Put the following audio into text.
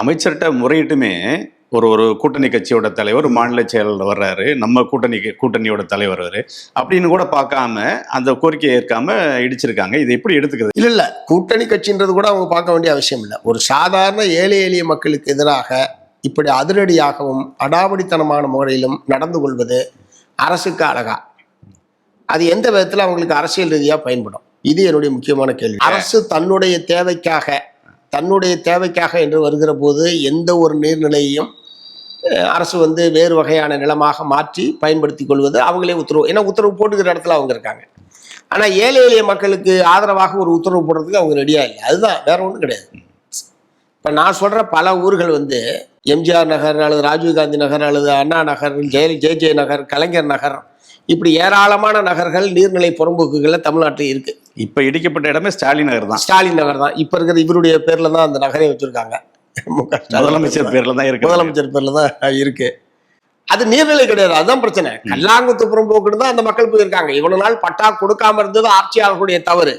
அமைச்சர்கிட்ட முறையிட்டுமே ஒரு ஒரு கூட்டணி கட்சியோட தலைவர் மாநில செயலர் வர்றாரு. நம்ம கூட்டணி கூட்டணியோட தலைவர் வர்றாரு அப்படின்னு கூட பார்க்காம அந்த கோரிக்கையை ஏற்காம இடிச்சிருக்காங்க. இது எப்படி எடுத்துக்கிறது? இல்ல இல்ல. கூட்டணி கட்சின்றது கூட அவங்க பார்க்க வேண்டிய அவசியம் இல்லை. ஒரு சாதாரண ஏழை எளிய மக்களுக்கு எதிராக இப்படி அதிரடியாகவும் அடாவடித்தனமான முறையிலும் நடந்து கொள்வது அரசுக்கு அழகா. அது எந்த விதத்துல அவங்களுக்கு அரசியல் ரீதியா பயன்படும்? இது என்னுடைய முக்கியமான கேள்வி. அரசு தன்னுடைய தேவைக்காக தன்னுடைய தேவைக்காக என்று வருகிற போது எந்த ஒரு நீர்நிலையையும் அரசு வந்து வேறு வகையான நிலமாக மாற்றி பயன்படுத்தி கொள்வது அவங்களே உத்தரவு. ஏன்னா உத்தரவு போட்டுக்கிற இடத்துல அவங்க இருக்காங்க. ஆனால் ஏழை எளிய மக்களுக்கு ஆதரவாக ஒரு உத்தரவு போடுறதுக்கு அவங்க ரெடியாக இல்லை. அதுதான் வேற ஒன்றும் கிடையாது. இப்போ நான் சொல்கிற பல ஊர்கள் வந்து எம்ஜிஆர் நகர் அல்லது ராஜீவ்காந்தி நகர் அல்லது அண்ணா நகர் ஜெய ஜே ஜே நகர் கலைஞர் நகர் இப்படி ஏராளமான நகர்கள் நீர்நிலை புறம்போக்குகளில் தமிழ்நாட்டில் இருக்குது இப்ப இடிக்கப்பட்ட இடமே ஸ்டாலின் நகர் தான். ஸ்டாலின் நகர் தான். இப்ப இருக்கிற இவருடைய பேர்ல தான் அந்த நகரே வச்சிருக்காங்க. முதலமைச்சர் பேர்ல தான் இருக்கு. முதலமைச்சர் பேர்ல தான் இருக்கு. அது நீர்நிலை கிடையாது. அதுதான் பிரச்சனை. கல்லாங்குத்து புறம்போக்குன்னு தான் அந்த மக்கள் போயிருக்காங்க. இவ்வளவு நாள் பட்டா கொடுக்காம இருந்தது ஆட்சியாளர்களுடைய தவறு.